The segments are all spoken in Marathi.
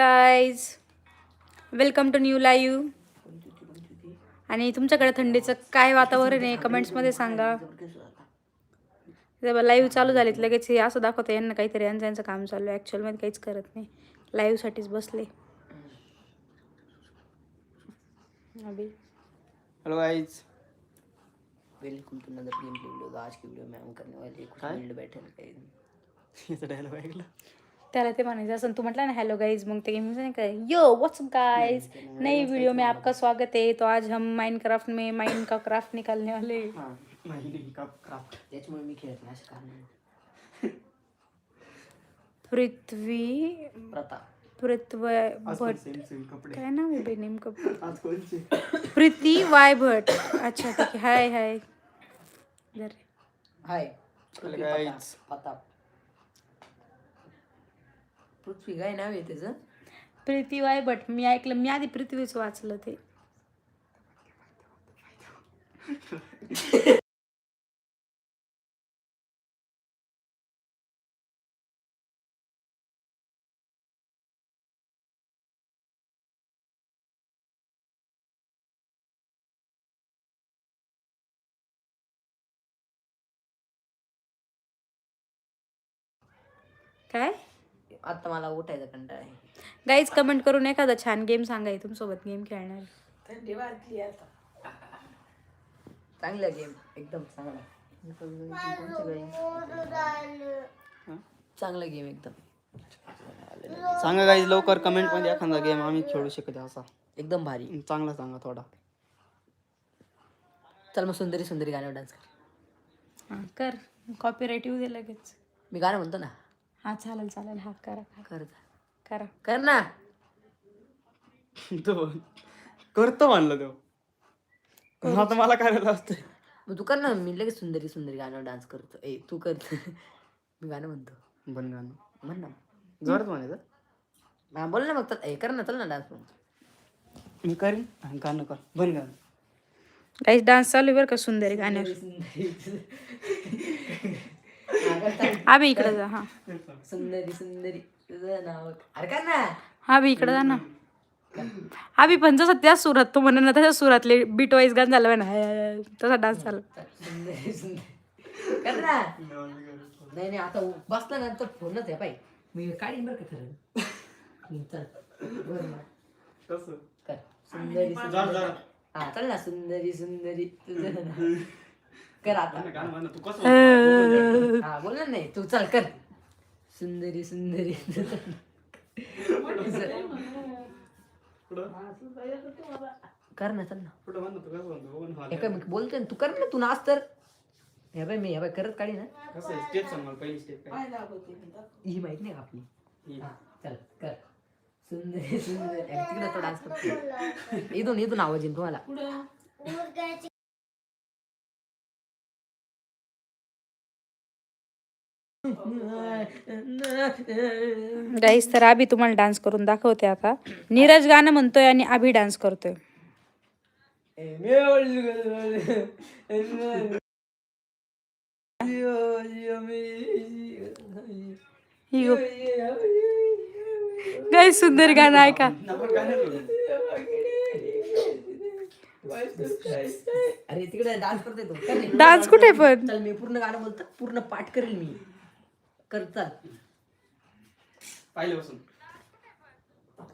Guys welcome to new live आणि तुमच्याकडे थंडीचं काय वातावरण आहे? कमेंट्समध्ये सांगा. जेव्हा लाईव्ह चालू झालीत. लगेच हे असं दाखवतं यांना काहीतरी यांचं यांचं काम चालू आहे. ॲक्च्युअलमध्ये काहीच करत नाही. लाईव्हसाठीच बसले. अभि. Hello guys welcome to another game play आज की वीडियो में हम करने वाले कुछ? बिल्ड बैठल का ये तो डायलॉग त्याला ते म्हणायचं असं तू म्हटलं ना हॅलो गाइज मग ते गेम नाही का यो व्हाट्स गाइज नई वीडियो में आपका स्वागत है. तो आज हम माइंड क्राफ्ट में माइंड का क्राफ्ट निकालने वाले नाही नाही का क्राफ्ट त्याच्यामुळे मी खेळत नाही असं कारण पृथ्वी पृथ्वी भट. काय नाव नेमकं? प्रीती वाय भट. अच्छा ठीक आहे. हाय हाय. हाय. पृथ्वी काय नाव आहे त्याचं? प्रीती वाय भट. मी ऐकलं मी आधी पृथ्वीच वाचलं ते. काय? आता मला उठायचं कंटाळा आहे. गाईज कमेंट करून एखादा छान गेम सांगा तुमच्यासोबत गेम खेळणार. थंडी वाजली आता. चांगला गेम एकदम चांगला. चांगला गेम एकदम. सांगा गाइस लवकर कमेंटमध्ये एखादा गेम आम्ही खेळू शकतो असा. एकदम भारी. चांगला सांगा थोडा. चल मग सुंदरी सुंदरी गाण्यावर डान्स कर. हां कर. कॉपीराईट येऊ दे लगेच. मी गाणं म्हणतो ना. हां चालेल चालेल. हा करा कर. करा कर. ना. तो करतो म्हणलं तो. आता मला करायला असतं मग तू कर ना मी लगेच सुंदरी सुंदरी गाण्यावर डान्स करतो. ए तू कर. मी गाणं म्हणतो. बन गाणं. म्हण ना. जोरात म्हणायचं हा बोल ना मग चल. ए कर ना चल ना डान्स मग. मी करीन. हा, गाणं कर. बन गाणं. गाईज डान्स चालू आहे बरं का सुंदरी गाण्यावर? आबी इकडे जा हां. सुंदरी सुंदरी. तुझं नाव अरे कर ना. हा बी इकडे जा ना. आबी पण जसं त्याच सुरात तो म्हणा ना तशा सुरातले बीट वाईज गाणं झालं ना. तसा डान्स झाला. सुंदरी सुंदरी. कर ना. नाही नाही आता बसला ना तर फोनच आहे पाय मी काढीन बरं का खरं चल. बरं कर. सुंदरी सुंदरी. हा चल ना सुंदरी सुंदरी. तुझं. कर आता. हा बोल ना नाही तू चल कर. सुंदरी सुंदरी. कर ना चल ना. हे काय मी बोलतोय ना, तू कर ना तू नाच तर. हे बाय मी हे बाय करत काढी ना ही माहीत नाही का आपली? ही. चल कर. सुंदरी सुंदरी. अरे, तिकडे तो डान्स करतो इथून इथून आवाज येईल तुम्हाला. गाईज तर आबी तुम्हाला डान्स करून दाखवते आता. नीरज गाणं म्हणतोय आणि आबी डान्स करतोय. गाईज सुंदर गाणं ऐका. अरे तिकडे डान्स करतोय तू. कर रे. डान्स कुठे पण मी पूर्ण गाणं बोलतो. पूर्ण पाठ करेल मी. कर चल पाहिलं बसून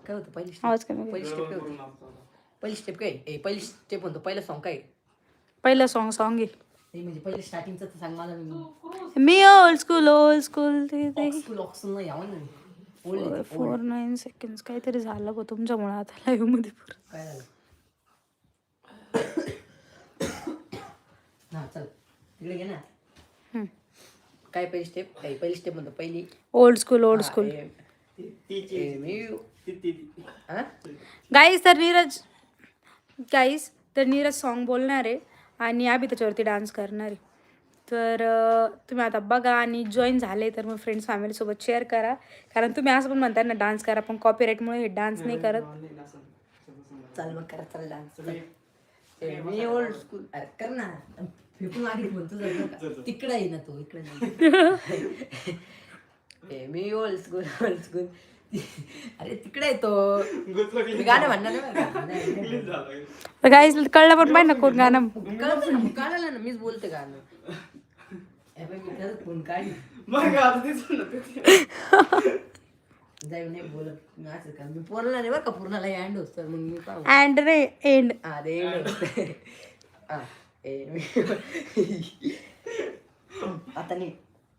काय होतं? पहिली step? आवाज कमी पहिली स्टेप काय होती? पहिली स्टेप काय? ए पहिली स्टेप म्हणतो. पहिलं सॉन्ग काय? पहिलं सॉन्ग सॉन्ग आहे नाही म्हणजे पहिले स्टार्टिंगचं तर सांग मला. मी ओल्ड स्कूल ओल्ड स्कूल ते नाही यावं ना ओल्ड फोर नाईन सेकंड काहीतरी झालं गो तुमच्यामुळे आता लाईव्हमध्ये परत काय झालं? हा चल. तिकडे घे ना. काय पहिली स्टेप काय पहिली स्टेप म्हणतो पहिली. Old school old school? Guys तर नीरज गाईज तर नीरज सॉन्ग बोलणार आहे आणि आम्ही त्याच्यावरती डान्स करणार आहे. तर तुम्ही आता बघा आणि जॉईन झाले तर मग फ्रेंड्स फॅमिलीसोबत शेअर करा. कारण तुम्ही असं पण म्हणताय ना डान्स करा पण कॉपीराईटमुळे हे डान्स नाही करत. चल मग करा चल डान्स मी ओल्ड स्कूल कर ना. फेकून आधी म्हणतो तिकडे आहे ना तो इकडे नाही. ए, मी ओल्ड स्कूल ओल्ड स्कूल अरे तिकडे येतो गाणं म्हणणार. गाईज कळलं पण पाहिजे ना कोण गाणं? कळतं ना, कळालं ना मीच बोलते गाणं. फोन काढी. जाऊ नाही बोलत. मी असं का मी बोलला नाही बरं का पूर्णाला अँड होत मग मी पाहू. अँड रे एंड ते आता नाही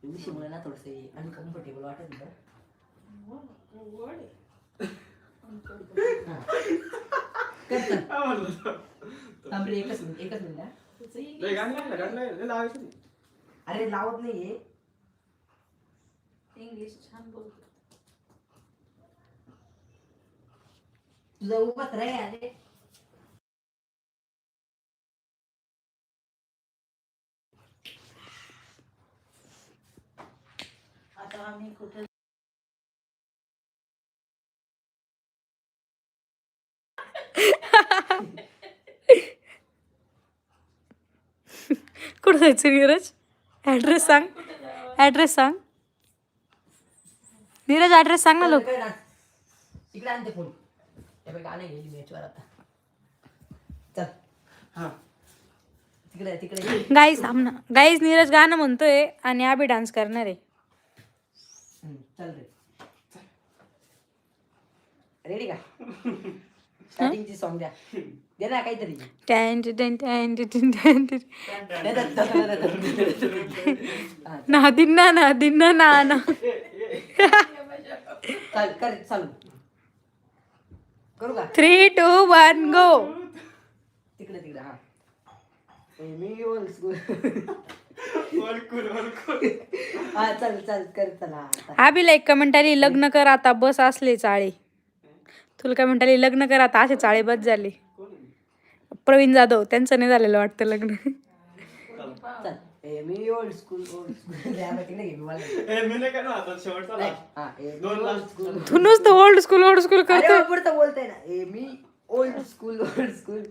विषयमुळे ना थोडस अनकम्फर्टेबल वाटत होतं. एकच मिनिट मिनिट लय लावायचं नाही. अरे लावत नाहीये. तुझा उभाच रे अरे आता आम्ही कुठे कुठं जायचं नीरज? ॲड्रेस सांग. ॲड्रेस सांग. नीरज ॲड्रेस सांग ना लोक काय ना? इकडे आणते फोन बघ गाणं गेली मॅचवर आता. चल. हा. तिकडे तिकडे. गाईज थांब ना. गाईज नीरज गाणं म्हणतोय आणि आबी डान्स करणार आहे. चल रे रेडी का स्टार्टिंगची सॉन्ग द्या दे ना काहीतरी ना, ना, ना, ना. हा, चाल कर चालू करू थ्री टू वन गो तिकडे तिकडे हा मी ओल्ड स्कूल. हा चल चल कर चला आता. आबीला एक लग्न कर आता बस असले चाळे. तुला कमेंट आली लग्न कर आता असे चाळे बस झाले. प्रवीण जाधव त्यांचं नाही झालेलं वाटतं लग्न. चल ए, मी ओल्ड स्कूल ओल्ड स्कूल मला. नाही करणार आता, शेवटचा लाव. हा ए, मी दोन old last. school. तू नुसतं ओल्ड स्कूल ओल्ड स्कूल अरे करतो बोलताय ना. ए मी ओल्ड स्कूल ओल्ड स्कूल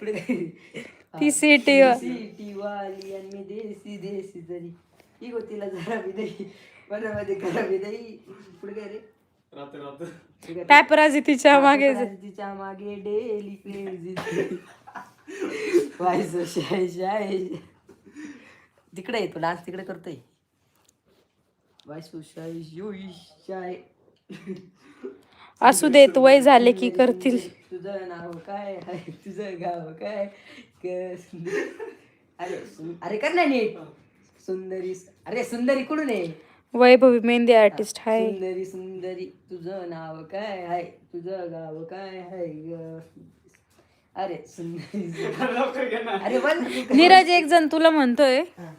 पुढे ती सिटी सिटी वाली आणि मी देसी देसी जरी. ही गोतीला जरा बी दही मनामध्ये करा बी दही पुढे काय रे? रात्र, रात्र. पॅपराजी तिच्यामागे तिच्यामागे डेली क्रेझी व्हायचं शाय शाय. तिकडे येतो डान्स तिकडे करतोय. व्हायचं शाय शाय. असू देत वय झाले की करतील. तुझं नाव काय आहे? तुझं गाव काय? क- सुंदर- अरे सुन- अरे कर ना नीट सुंदरी अरे सुंदरी कुठून आहे? वैभवी मेहंदी आर्टिस्ट आहे सुंदरी सुंदरी तुझं नाव काय आहे? तुझं गाव काय आहे ग? अरे सुंदरी लवकर घे ना. अरे बोल नीरज एक जण तुला म्हणतोय हा.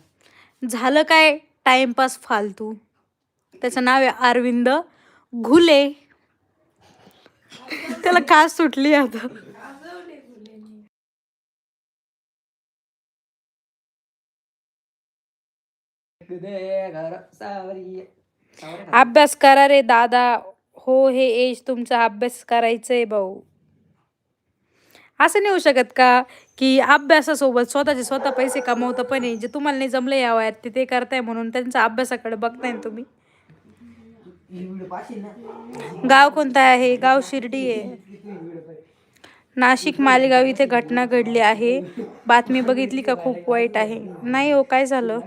झालं काय? टाइमपास फालतू. त्याचं नाव आहे अरविंद घुले. त्याला खास सुटली आता. अभ्यास करा रे दादा. हो हे एज तुमचा अभ्यास करायचंय भाऊ. असं नाही होऊ शकत का? की अभ्यासासोबत स्वतःचे स्वतः पैसे कमवतं पण आहे. जे तुम्हाला नाही जमलं या वयात ते ते करताय म्हणून त्यांच्या अभ्यासाकडे बघताय ना तुम्ही ही व्हिडिओ पाहशील ना गाव कोणतं आहे? गाव शिर्डी आहे. नाशिक मालेगाव इथे घटना घडली आहे. बातमी बघितली का? खूप वाईट आहे. नाही हो काय झालं?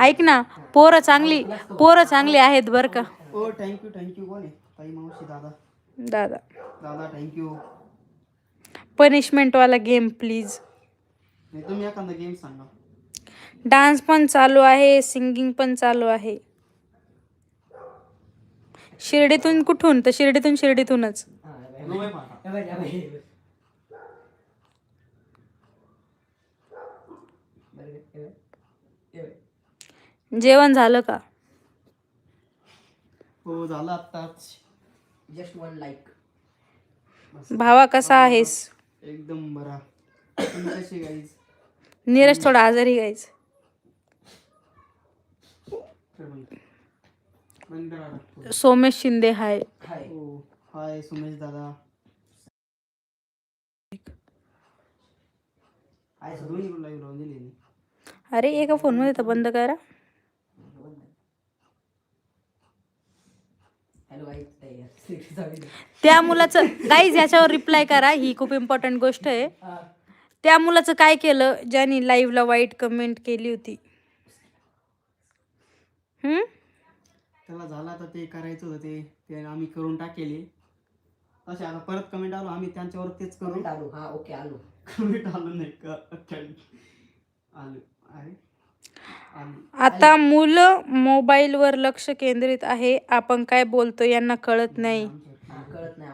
ऐक ना पोरं चांगली पोरं चांगली आहेत बरं का. ओ थँक्यू थँक्यू कोण आहे? ताई मावशी दादा. दादा. दादा थँक्यू पनिशमेंटवाला गेम प्लीज नाही तुम्ही एखादा गेम सांगा. डान्स पण चालू आहे सिंगिंग पण चालू आहे. शिर्डीतून कुठून? तर शिर्डीतून शिर्डीतूनच. जेवण झालं का? हो झालं आत्ताच. जस्ट वन लाईक भावा कसा आहेस? एकदम बरा. तुम्ही कसे गाईज नीरज थोडा आजारी गायच तर बंद बंद करा लागतो. सोमेश शिंदे हाय. हाय. हो हाय सुमेश दादा. अरे एका फोनमध्ये तर बंद करा. त्या मुलाचं गाईज याच्यावर रिप्लाय करा ही खूप इम्पॉर्टंट गोष्ट आहे. त्या मुलाचं काय केलं ज्याने लाईव्हला वाईट कमेंट केली होती? हम्म? त्याला झाला तर ते करायचं होतं ते ते आम्ही करून टाकेले असे आता परत कमेंट आलो आम्ही त्यांच्यावर तेच करू. आलो. हा ओके आलो. कमेंट आलो नाही का? आलो. अरे आलो. आता मुलं मोबाईलवर लक्ष केंद्रित आहे. आपण काय बोलतो यांना कळत नाही. हा कळत नाही.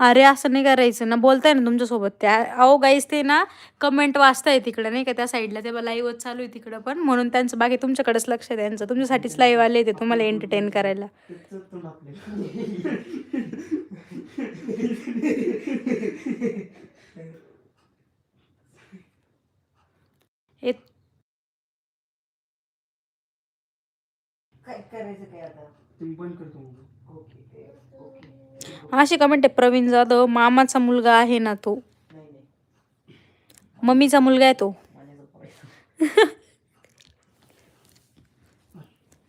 अरे असं नाही करायचं ना. बोलताय ना तुमच्यासोबत त्या. अहो गाईस ते ना कमेंट वाचताय तिकडं नाही का त्या साईडला ते लाईव्हच चालू आहे तिकडं पण. म्हणून त्यांचं बाकी तुमच्याकडेच लक्ष आहे त्यांचं. तुमच्यासाठीच लाईव्ह आले ते तुम्हाला एंटरटेन करायला. हे काय करायचं काय आता? तुम्ही बंद करतो अशी कमेंट आहे प्रवीण जाधव मामाचा मुलगा आहे ना तो. नाही नाही मम्मीचा मुलगा आहे तो.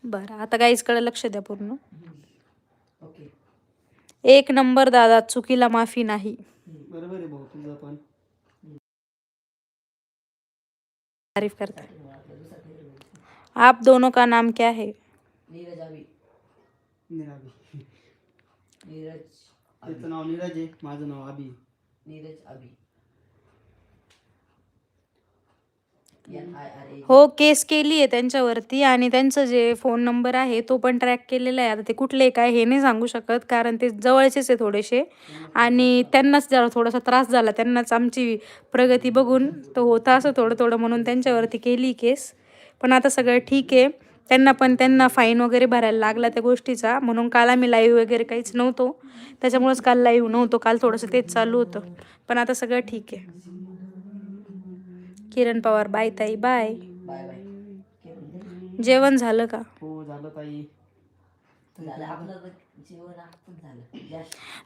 बरं आता गाईजकडे लक्ष द्या पूर्ण. ओके एक नंबर दादा चुकीला माफी नाही. बरोबर आहे भाऊ तुझं पण. तारीफ करता. आप दोनों का नाम क्या है? नीरज. त्याचं नाव नीरज आहे. माझं नाव अभि नीरज अभी. हो केस केली आहे त्यांच्यावरती आणि त्यांचं जे फोन नंबर आहे तो पण ट्रॅक केलेला आहे. आता ते कुठले काय हे नाही सांगू शकत कारण ते जवळचेच आहे थोडेसे. आणि त्यांनाच जरा थोडासा त्रास झाला. त्यांनाच आमची प्रगती बघून तो होता असं थोडं थोडं म्हणून त्यांच्यावरती केली केस. पण आता सगळं ठीक आहे. त्यांना पण त्यांना फाईन वगैरे भरायला लागला त्या गोष्टीचा. म्हणून काल आम्ही लाईव्ह वगैरे काहीच नव्हतो. त्याच्यामुळेच काल लाईव्ह नव्हतो. काल थोडंसं तेच चालू होतं. पण आता सगळं ठीक आहे. किरण पवार बाय ताई बाय जेवण झालं का? हो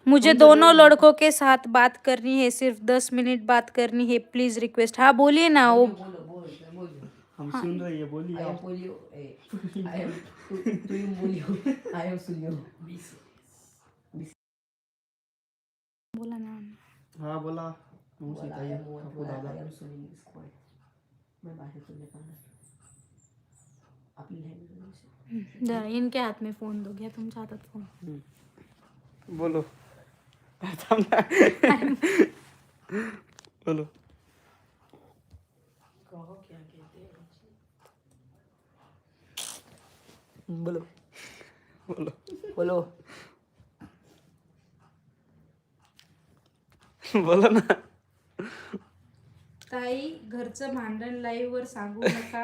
मुझे दोनों लड़कों के साथ बात करनी है सिर्फ दस मिनट बात करनी है. प्लीज रिक्वेस्ट हाँ बोलिए ना वो हम सुन रही है बोलिए am आप. polio. Eh, I am doing polio. I am polio. बोला ना हा बोला Well, I ताई Well, दादा swimming this point. मैं बाहर लैंग्वेज जरा इनके हाथ में फोन दो घ्या तुमच्या हातात फोन बोलो. बोलो बोलो. बोलो. बोलो. बोला ना. ताई घरचं भांडण लाईव्ह वर सांगू नका.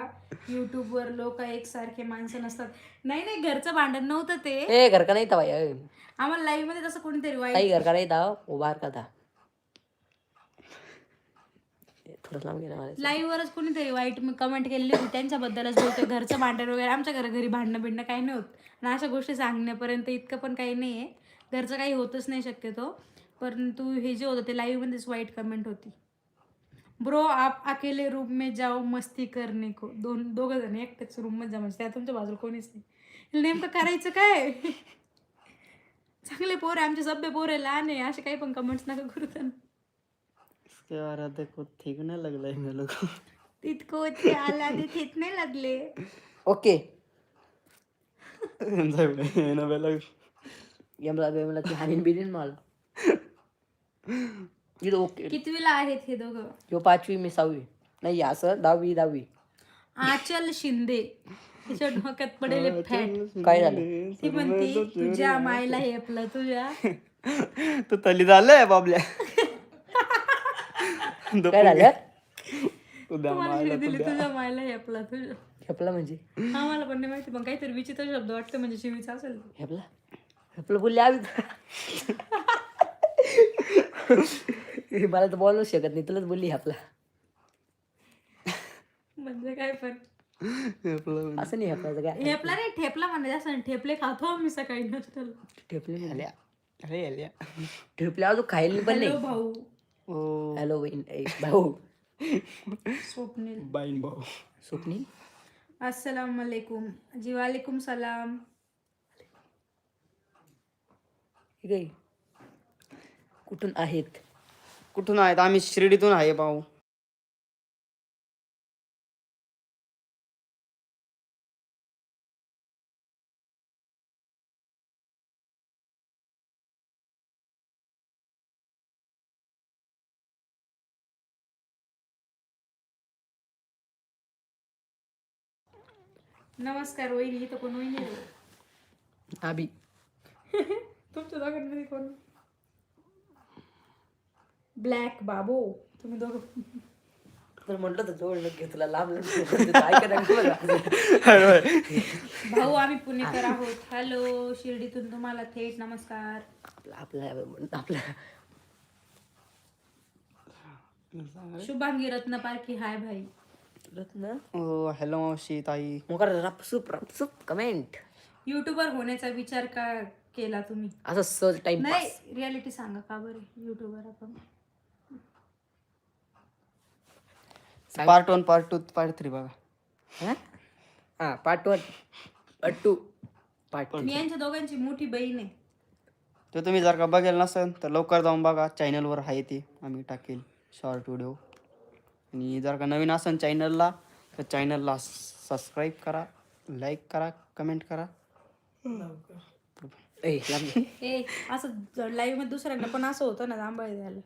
युट्यूब वर लोक एकसारखे माणसं नसतात. नाही नाही घरचं भांडण नव्हतं ते. ए घर का नहीं था भाई ए, आम्हाला लाईव्हमध्ये तसं कोणीतरी वाईट घर का नहीं था वो बाहर का था ए, थोडं लांब गेला मला लाईव्ह वरच कोणीतरी वाईट कमेंट केलेली होती. त्यांच्याबद्दलच बोलतो घरचं भांडण वगैरे आमच्या घरा घरी भांडणं बिंडणं काही नाही होत आणि अशा गोष्टी सांगण्यापर्यंत इतकं पण काही नाही आहे घरचं काही होतच नाही शक्यतो. परंतु हे जे होतं ते लाईव्हमध्येच वाईट कमेंट होती. ब्रो आप अकेले रूम में जाओ मस्ती करने को. दोन दोघं जण एकटेच रूममध्ये जा म्हणजे त्या तुमच्या बाजूला कोणीच नाही. नेमकं करायचं काय? चांगले पोर आहे आमचे सभ्य पोर आहे लहान आहे. असे काही पण कमेंट्स नका करू त्यांना. इसके बारे देखो ठीक नहीं लग रहा है मेरे को तितकं ते आला ते थेत नाही लागले. ओके. ना बेला यमला बेमला ती हानीन बिनीन मला. इथं ओके. कितवीला आहेत हे दोघं? ह्यो पाचवी मी सहावी. नाही असं दहावी दहावी. आचल शिंदे. तिच्या डोक्यात पडेल फॅट काय झालं? ती म्हणते तुझ्या मायला हे आपलं तुझ्या. तू तली झालंय बाबल्या. काय झालं? उद्या मला शिवी दिली तुझ्या मायला हे आपलं तुझ्या हेपला म्हणजे? आम्हाला पण नाही माहिती पण काहीतरी विचित्र शब्द वाटतं म्हणजे शिवीचा असेल. हेपला? हेपला बोलले आम्ही मला तर बोलूच शकत नाही तुलाच बोलली हेपला. म्हणजे काय पण. आपलं असं नाही काय? ठेपला नाही ठेपला म्हणजे असं नाही, ठेपले खातो आम्ही सकाळी नाश्त्याला. ठेपले ठेपले अजून खायला पण नाही. भाऊ. ओ हॅलो बहीण ए, भाऊ स्वप्नील बाईन भाऊ स्वप्नी अस्सलाम वालेकुम जी वालेकुम सलाम ठीक आहे कुठून आहेत? कुठून आहेत? आम्ही शिर्डीतून आहे भाऊ. नमस्कार वहिनी. इथं कोण वहिनी? आबी. तुमच्या दोघांमध्ये कोण? ब्लॅक बाबू. तुम्ही दोघं. तर म्हटलं तर जवळ घे तुला लांब भाऊ आम्ही पुणेकर आहोत. हॅलो शिर्डीतून तुम्हाला थेट नमस्कार. आपला आपला आपला शुभांगी रत्न पारखी हाय भाई. रत्न. हॅलो मावशी ताई. मोकार रपसूप रपसूप कमेंट युट्यूबर होण्याचा विचार का केला तुम्ही? असं सहज टाइम नाही रियालिटी सांगा का बरं युट्यूबर आपण? Part one part two part three बघा. हा? Part one part two part मी यांच्या दोघांची मोठी बहीण आहे. ते तुम्ही जर का बघेल नसेल तर लवकर जाऊन बघा. चॅनलवर आहे ते. आम्ही टाकेल शॉर्ट व्हिडिओ आणि जर का नवीन असेल चॅनलला तर चॅनलला सबस्क्राईब करा लाईक करा कमेंट करा. ए असं लाईव्हमध्ये दुसऱ्यांना पण असं होतं ना जांभळे द्यायला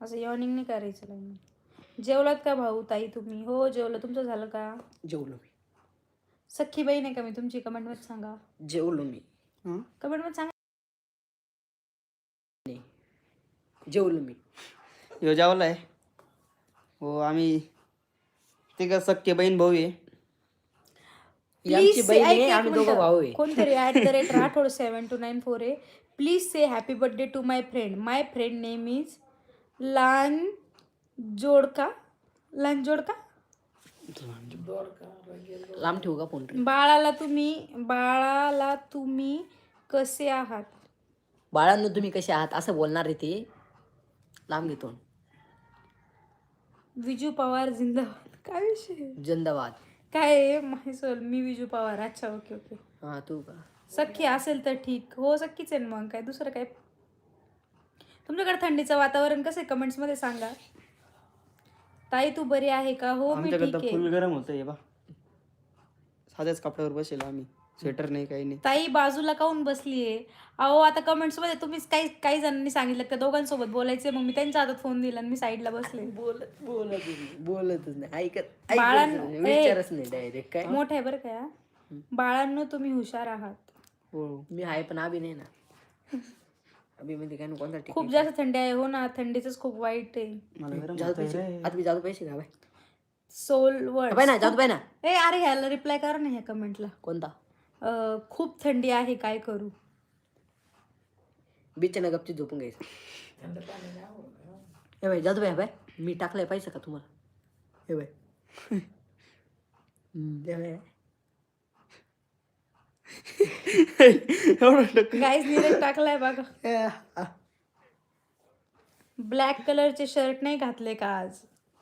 असं यॉर्निंग नाही करायचं लाईव्ह जेवलात का भाऊ ताई तुम्ही? हो जेवलं. तुमचं झालं का? जेवलो मी. सख्खी बहीण आहे का मी तुमची? कमेंटमध्ये सांगा. जेवलो मी. हं? कमेंटमध्ये सांगा जेवलो मी. ह्यो जेवला आहे हो आम्ही तिघं सख्खे बहीण भाऊ आहे. ही आमची Please बहीण say- ऐक आहे एक आम्ही दोघं मिनिटं. भाऊ आहे. कोणतरी at the rate Rathod seven two nine four आहे. Please say happy birthday to my friend my friend name is लान जोडका लान जोडका लांब ठेवू का फोन बाळाला तुम्ही बाळाला तुम्ही कसे आहात? बाळांनो तुम्ही कसे आहात? असं बोलणार आहे ते. लांब घेतो. विजू पवार जिंदाबाद. काय विषय जिंदाबाद. काय आहे? म्हैसूल मी विजू पवार. अच्छा ओके ओके. हा तू का? सख्खी असेल तर ठीक. हो सख्खीच आहे ना मग. काय दुसरं काय? तुमच्याकडे थंडीचं वातावरण कसं आहे? कमेंट्समध्ये सांगा. ताई तू बरी आहे का? हो मी आमच्याकडे ठीक तर आहे. फुल गरम होतं हे बा साध्याच कपड्यावर बसेल आम्ही. स्वेटर नाही काही नाही. ताई बाजूला काऊन बसलीये? अहो आता कमेंट्समध्ये तुम्हीच काही काही जणांनी सांगितलं त्या दोघांसोबत बोलायचे मग मी त्यांच्या हातात फोन दिला आणि मी साईडला बसले. बोलत बोलत बोलतच नाही. ऐकत बाळांनो. ए. विचारच नाही डायरेक्ट काय? मोठं आहे बरं का? बाळांनो तुम्ही हुशार आहात. हो मी आहे पण अभि नाही ना. अभि मध्ये काय कोणता ठीक खूप जास्त थंडी आहे हो ना थंडीच खूप वाईट आहे. मला गरम जादू पैसे आता मी जादू पैसे का बाय. सोल वर्ड बाय ना जादू बाय ना. ए अरे ह्याला रिप्लाय करा ना ह्या कमेंटला कोणता? खूप थंडी आहे काय करू? बीचच्या गपची झोपून घ्यायचं. हे बाय जादू बाय बाय. मी टाकलाय पैसा का तुम्हाला? हे बाय नीरज टाकलाय बघा. ब्लॅक कलरचे शर्ट नाही घातले का आज?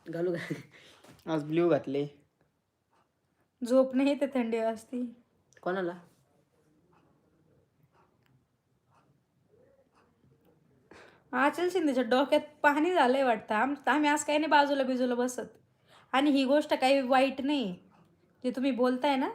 घालू का? आज ब्ल्यू घातले. झोप नाही ते थंडी असती. कोणाला आचल शिंदेच्या डोक्यात पाहणी झालंय वाटतं. आम आम्ही आज काही नाही बाजूला बिजूला बसत. आणि ही गोष्ट काही वाईट नाही. जे तुम्ही बोलताय ना.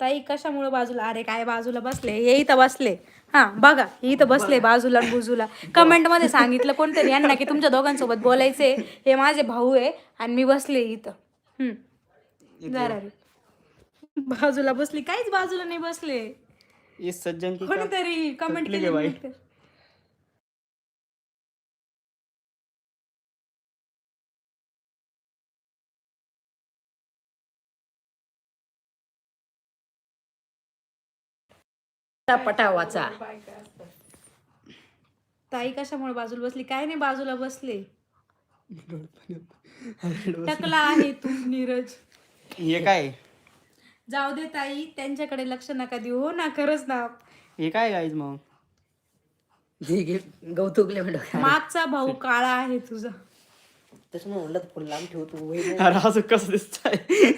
ताई कशामुळे बाजूला? अरे काय बाजूला बसले? हे इथं बसले. हा बघा हे इथं बसले बाजूला आणि बुजूला. कमेंटमध्ये सांगितलं कोणतरी यांना की तुमच्या दोघांसोबत बोलायचे हे माझे भाऊ आहे आणि मी बसले इथं. हम्म. जरा रे. बाजूला बसली काहीच बाजूला नाही बसले. सज्जन की कोणीतरी कमेंट बाई. केली पटा वाचा ताई कशामुळे बाजूला बसली? काय नाही बाजूला बसले. टकला आहे तू नीरज. हे काय? जाऊ दे ताई त्यांच्याकडे लक्ष नका देऊ. हो ना खरंच ना. हे काय गाईज मग? गौतुकले म्हणतो मागचा भाऊ काळा आहे तुझा. तसं मग म्हणलं तर फुल लांब ठेवतो अरे असं कसं दिसतंय?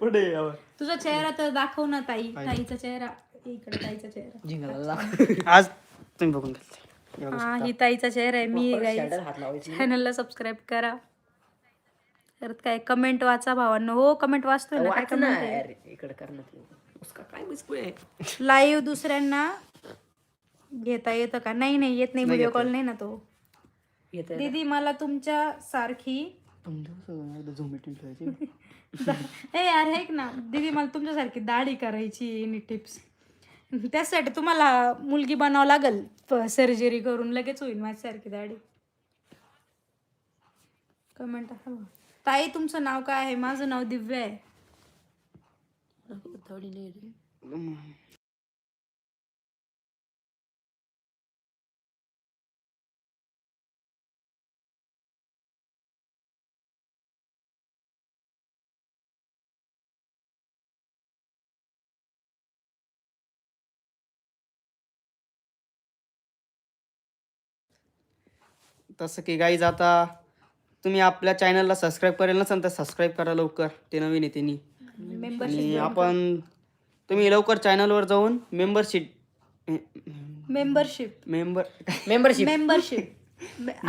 पुढे यावं तुझा चेहरा तर दाखव ना ताई ताईचा चेहरा. इकडे ताईचा चेहरा. जिंगला आज तुम्ही बघून घेतले हा ही ताईचा चेहरा आहे. मी हात लावायची. चॅनलला सबस्क्राईब करा. परत काय कमेंट वाचा भावांनो. हो कमेंट वाचतोय ना काय यार, इकडे करण्यात उसका काय आहे? लाईव्ह दुसऱ्यांना घेता येतं का? नाही नाही येत नाही व्हिडिओ कॉल नाही ना तो. येते दीदी मला तुमच्या सारखी ए यार ऐक ना. दीदी मला तुमच्यासारखी दाढी करायची आणि टिप्स त्यासाठी तुम्हाला मुलगी बनावं लागल सर्जरी करून लगेच होईल माझ्यासारखी दाढी. कमेंट ताई तुमचं नाव काय आहे? माझं नाव दिव्या आहे. थोडी नाही रे तसं की गाईज आता तुम्ही आपल्या चॅनलला सबस्क्राईब करेल नसेल तर सबस्क्राईब करा लवकर. ते नवीन आहे त्यांनी मेंबरशिप आणि आपण तुम्ही लवकर चॅनलवर जाऊन membership membership member membership membership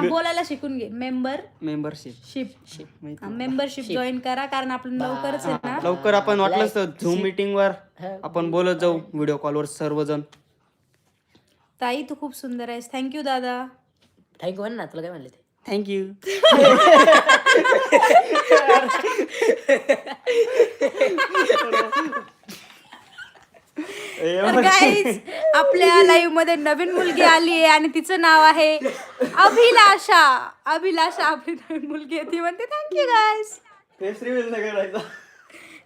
बोलायला शिकून घे. Member membership ship membership join करा कारण आपण लवकरच आहे ना? लवकर आपण वाटलंच तर झूम मीटिंग वर आपण बोलत जाऊ व्हिडिओ कॉलवर सर्वजण. ताई तू खूप सुंदर आहेस. थँक्यू दादा. थँक्यू ना तुला काय म्हणले ते? थँक्यू तर guys, आपल्या लाईव्हमध्ये नवीन मुलगी आली आहे आणि तिचं नाव आहे अभिलाषा. अभिलाषा आपली नवीन मुलगी आहे. ती म्हणते thank you guys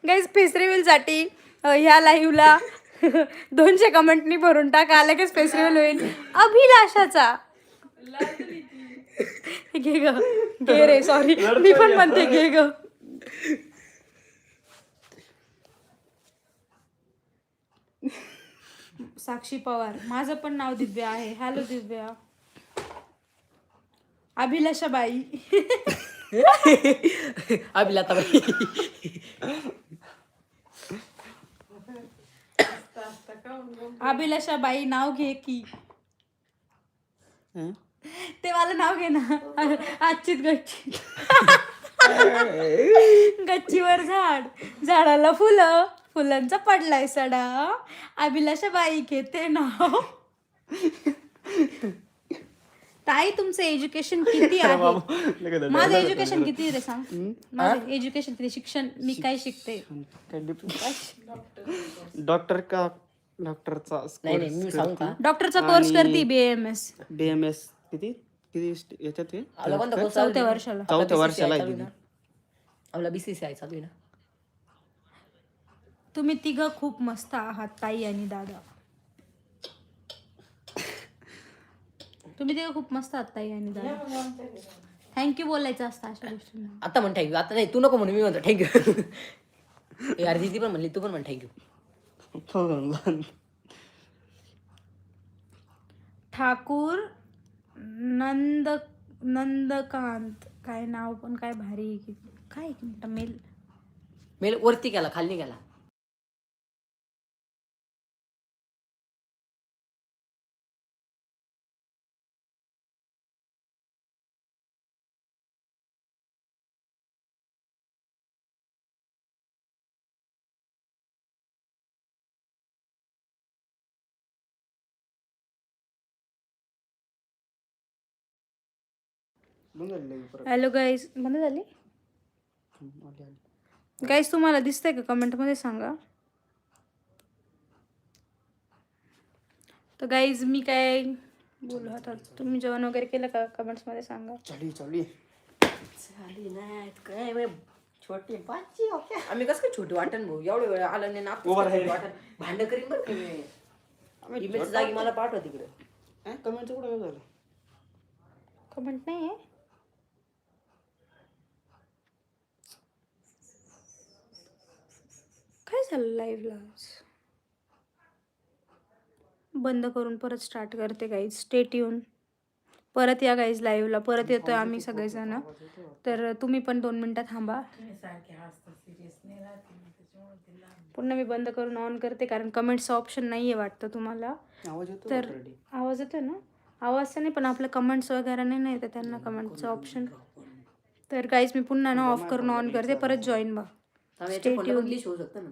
guys face रिव्हिलसाठी अ, ह्या लाईव्हला दोनशे कमेंटनी भरून टाका. लगेच फेस रिव्हिल होईल. अभिलाषाचा. घे ग. घे रे सॉरी मी पण म्हणते घे ग. साक्षी पवार माझं पण नाव दिव्या आहे. हॅलो दिव्या. अभिलाषा बाई अभिलाता बाई अभिलाषा बाई नाव घे की? ते मला नाव घे ना. आजचीच गच्ची. गच्चीवर झाड. झाडाला फुलं. फुलांचा पडलाय सडा. अभिलाषा बाई घेते नाव. ताई तुमचं एज्युकेशन किती आहे? माझं एज्युकेशन किती रे सांग? माझं एज्युकेशन किती? शिक्षण मी काय शिकते? डॉक्टर का? डॉक्टरचा नाही नाही मी सांगू का? डॉक्टरचा कोर्स करते बीएमएस बी एम एस किती? किती स्ट- याच्यात आहे? आपला कोणता कोर्स चौथ्या वर्षाला. चौथ्या आहे आपला बीसीसीआय चालू आहे ना. तुम्ही तिघं खूप मस्त आहात ताई आणि दादा. तुम्ही तिघं खूप मस्त आहात ताई आणि दादा. थँक्यू बोलायचं असतं अशा गोष्टींना. आता म्हण थँक्यू आता नाही तू नको म्हणू मी म्हणतो थँक्यू यार दीदी पण म्हणली तू पण म्हण थँक्यू हो, हो. ठाकूर नंद नंदकांत काय नाव पण काय भारी आहे की. काय एक मिनिट मेल. मेल वरती गेला खाली गेला. Hello guys. बंद झाली. गाईज तुम्हाला दिसतंय का? कमेंटमध्ये सांगा. तर गाईज मी काय बोलू आता? तुम्ही जेवण वगैरे केलं का? कमेंट्समध्ये सांगा. चालू चालू. झाली नाही काय बाई, छोटी बाची आम्ही कसं काय छोटी वाटण भाऊ? एवढे वेळ आलं नाही ना उभं राहील. वाटण. भांडण करीन बरं का मी? इमेज जागी मला पाठवा तिकडे. अं, कमेंटचं कुठं काय झालं? कमेंट नाही आहे. काय झालं लाईव्हला बंद करून परत स्टार्ट करते गाईज स्टेट येऊन परत या गाईज लाईव्हला परत येतोय आम्ही सगळेजण. तर तुम्ही पण दोन मिनटं थांबा. पुन्हा मी बंद करून ऑन करते कारण कमेंट्सचं ऑप्शन नाही आहे वाटतं तुम्हाला. आवाज येतो तर. आवाज येतो ना? आवाज तर नाही पण आपलं कमेंट्स वगैरे नाही ना येतं त्यांना कमेंटचं ऑप्शन तर काहीच मी पुन्हा ना ऑफ करून ऑन करते परत जॉईन बा. त्यामुळे याच्या फोनला पण glitch होऊ शकतं ना?